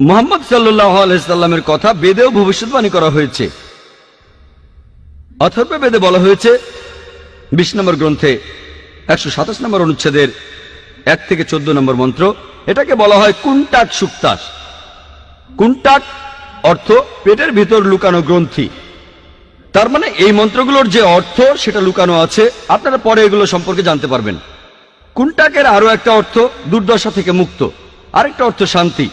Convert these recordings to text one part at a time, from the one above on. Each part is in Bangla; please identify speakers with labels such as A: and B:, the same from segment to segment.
A: মোহাম্মদ সাল্লাহ কথা বেদেও ভবিষ্যৎবাণী করা হয়েছে। অথর্ব বেদে বলা হয়েছে, বিশ নম্বর গ্রন্থে একশো সাতাশ নম্বর অনুচ্ছেদের এক থেকে চোদ্দ নম্বর মন্ত্র, এটাকে বলা হয় কুন্টাক সুক্তাস। কুন্টাক অর্থ পেটের ভিতর লুকানো গ্রন্থি। তার মানে এই মন্ত্রগুলোর যে অর্থ, সেটা লুকানো আছে, আপনারা পরে এগুলো সম্পর্কে জানতে পারবেন। কুন্টাকের আরও একটা অর্থ দুর্দশা থেকে মুক্ত, আরেকটা অর্থ শান্তি।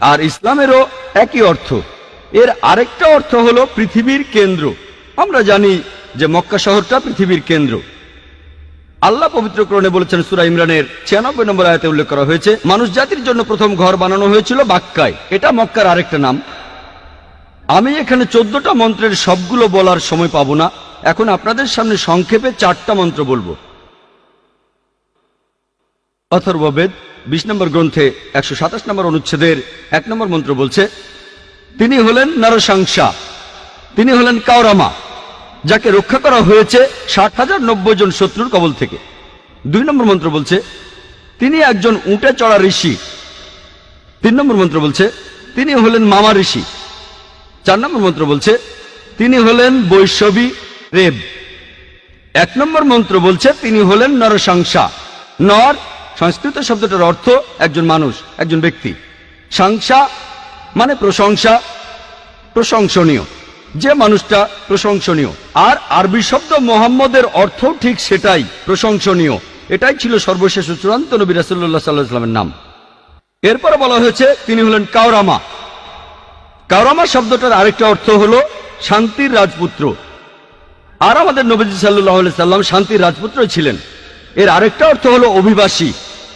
A: আর ইসলামেরও একই অর্থ। এর আরেকটা অর্থ হলো পৃথিবীর কেন্দ্র। আমরা জানি যে মক্কা শহরটা পৃথিবীর কেন্দ্র। আল্লাহ পবিত্র করণে বলেছেন, সুরা ইমরানের ছিয়ানব্বই নম্বর আয়তে উল্লেখ করা হয়েছে, মানুষ জাতির জন্য প্রথম ঘর বানানো হয়েছিল বাক্কায়। এটা মক্কার আরেকটা নাম। আমি এখানে চোদ্দটা মন্ত্রের সবগুলো বলার সময় পাবো না। এখন আপনাদের সামনে সংক্ষেপে চারটা মন্ত্র বলব। অথর্ববেদ বিশ নম্বর গ্রন্থে একশো সাতাশ নম্বর অনুচ্ছেদের এক নম্বর মন্ত্র বলছে, তিনি হলেন নরসাংসা তিনি হলেন কাওরামা, যাকে রক্ষা করা হয়েছে ষাট হাজার নব্বই জন শত্রুর কবল থেকে। দুই নম্বর মন্ত্র বলছে, তিনি একজন উঁটে চড়া ঋষি। তিন নম্বর মন্ত্র বলছে, তিনি হলেন মামা ঋষি। চার নম্বর মন্ত্র বলছে, তিনি হলেন বৈষ্ণবী রেব এক নম্বর মন্ত্র বলছে, তিনি হলেন নরসাংসা নর সংস্কৃত শব্দটার অর্থ একজন মানুষ, একজন ব্যক্তি। সাংসা মানে প্রশংসা, প্রশংসনীয়। যে মানুষটা প্রশংসনীয়। আর আরবি শব্দ মোহাম্মদের অর্থ ঠিক সেটাই, প্রশংসনীয়। এটাই ছিল সর্বশেষ চূড়ান্ত নবী রাসুল্লাহ সাল্লাহ সাল্লামের নাম। এরপরে বলা হয়েছে, তিনি হলেন কাওরামা। কাওরামা শব্দটার আরেকটা অর্থ হলো শান্তির রাজপুত্র। আর আমাদের নবীজি সাল্লাহ সাল্লাম শান্তির রাজপুত্র ছিলেন। এর আরেকটা অর্থ হলো অভিবাসী।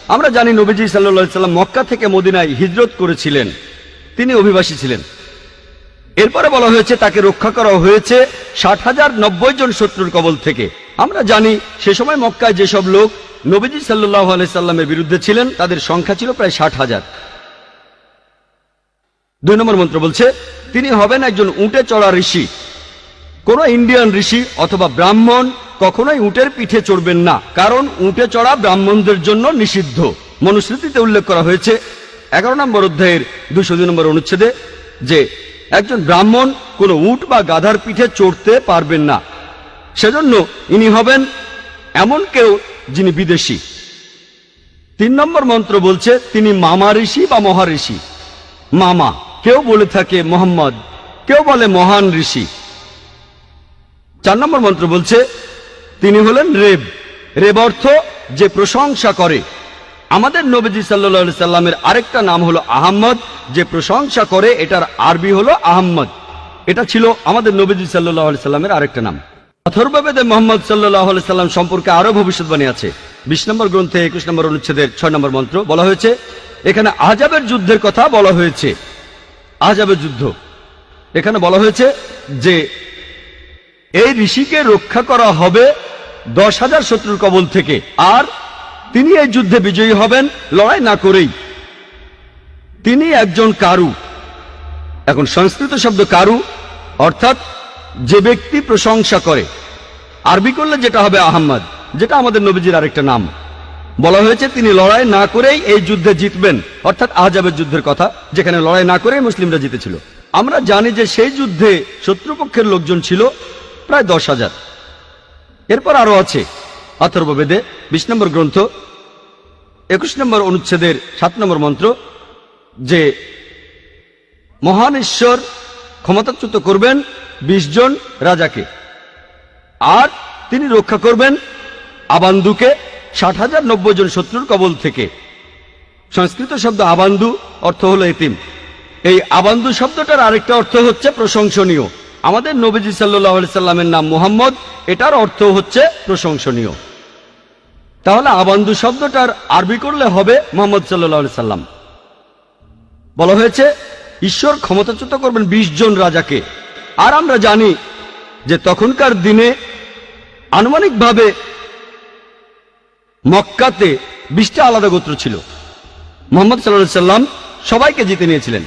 A: আমরা জানি নবীজি সাল্লাহ সাল্লাম মক্কা থেকে মদিনায় হিজরত করেছিলেন। তিনি অভিবাসী ছিলেন। এরপরে বলা হয়েছে, তাকে রক্ষা করা হয়েছে ষাট হাজার নব্বই জন শত্রুর কবল থেকে। আমরা জানি, সে সময় মক্কায় যেসব লোক নবীজি সাল্লাহ সাল্লামের বিরুদ্ধে ছিলেন, তাদের সংখ্যা ছিল প্রায় ষাট হাজার। দুই নম্বর মন্ত্র বলছে, তিনি হবেন একজন উঁটে চড়া ঋষি। কোন ইন্ডিয়ান ঋষি অথবা ব্রাহ্মণ কখনোই উটের পিঠে চড়বেন না, কারণ উটে চড়া ব্রাহ্মণদের জন্য নিষিদ্ধ। মনুস্মৃতিতে উল্লেখ করা হয়েছে, এগারো নম্বর অধ্যায়ের দুশো দুই নম্বর অনুচ্ছেদে যে, একজন ব্রাহ্মণ কোনো উট বা গাধার পিঠে চড়তে পারবেন না। সেজন্য ইনি হবেন এমন কেউ যিনি বিদেশি। তিন নম্বর মন্ত্র বলছে, তিনি মামা ঋষি বা মহাঋষি। মামা, কেউ বলে থাকে মোহাম্মদ, কেউ বলে মহান ঋষি। চার নম্বর মন্ত্র বলছে তিনি হলেন রেব। রেব অর্থ যে প্রশংসা করে। আমাদের নবীজি সাল্লা সাল্লামের আরেকটা নাম হলো আহম্মদ। যে প্রশংসা করে, এটার আরবি হলো আহম্মদ। এটা ছিল আমাদের নবীজি সাল্লাহ সাল্লামের আরেকটা নাম। অথর্ববেদে মোহাম্মদ সাল্লাহ সাল্লাম সম্পর্কে আরও ভবিষ্যৎবাণী আছে। বিশ নম্বর গ্রন্থে, একুশ নম্বর অনুচ্ছেদের ছয় নম্বর মন্ত্র বলা হয়েছে, এখানে আজাবের যুদ্ধের কথা বলা হয়েছে। আজাবের যুদ্ধ। এখানে বলা হয়েছে যে, এই ঋষিকে রক্ষা করা হবে দশ হাজার শত্রুর কবল থেকে। আর তিনি এই যুদ্ধে বিজয়ী হবেন, লড়াই না করেই। তিনি একজন কারু। এখন সংস্কৃত শব্দ কারু, অর্থাৎ যে ব্যক্তি প্রশংসা করে। আরবি করলে যেটা হবে আহম্মদ, যেটা আমাদের নবীজির আরেকটা নাম। বলা হয়েছে, তিনি লড়াই না করেই এই যুদ্ধে জিতবেন। অর্থাৎ আহজাবের যুদ্ধের কথা, যেখানে লড়াই না করেই মুসলিমরা জিতেছিল। আমরা জানি যে সেই যুদ্ধে শত্রুপক্ষের লোকজন ছিল প্রায় দশ হাজার। এরপর আরও আছে অথর্ববেদে বিশ নম্বর গ্রন্থ, একুশ নম্বর অনুচ্ছেদের সাত নম্বর মন্ত্র, যে মহান ঈশ্বর ক্ষমতাচ্যুত করবেন বিশ জন রাজাকে, আর তিনি রক্ষা করবেন আবান্দুকে ষাট হাজার নব্বই জন শত্রুর কবল থেকে। সংস্কৃত শব্দ আবান্দু অর্থ হলো এতিম। এই আবান্দু শব্দটার আরেকটা অর্থ হচ্ছে প্রশংসনীয়। আমাদের নবীজি সাল্লাহ সাল্লামের নাম মোহাম্মদ, এটার অর্থ হচ্ছে প্রশংসনীয়। তাহলে আবান্দু শব্দটার আরবি করলে হবে মোহাম্মদ সাল্লাহ সাল্লাম। বলা হয়েছে, ঈশ্বর ক্ষমতাচ্যুত করবেন বিশ জন রাজাকে। আর আমরা জানি যে তখনকার দিনে আনুমানিকভাবে মক্কাতে বিশটা আলাদা গোত্র ছিল। মোহাম্মদ সাল্লাহ সাল্লাম সবাইকে জিতে নিয়েছিলেন।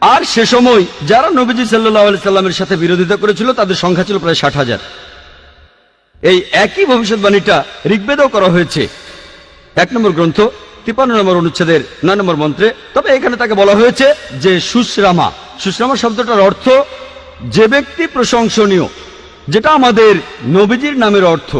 A: আর সে সময় যারা নবীজি সাল্লাহ সাল্লামের সাথে বিরোধিতা করেছিল, তাদের সংখ্যা ছিল প্রায় ষাট হাজার। এই একই ভবিষ্যৎবাণীটা ঋগ্বেদও করা হয়েছে। এক নম্বর গ্রন্থ তিপান্ন নম্বর অনুচ্ছেদের নয় নম্বর মন্ত্রে, তবে এখানে তাকে বলা হয়েছে যে সুশ্রামা। সুশ্রামা শব্দটার অর্থ, যে ব্যক্তি প্রশংসনীয়, যেটা আমাদের নবীজির নামের অর্থ।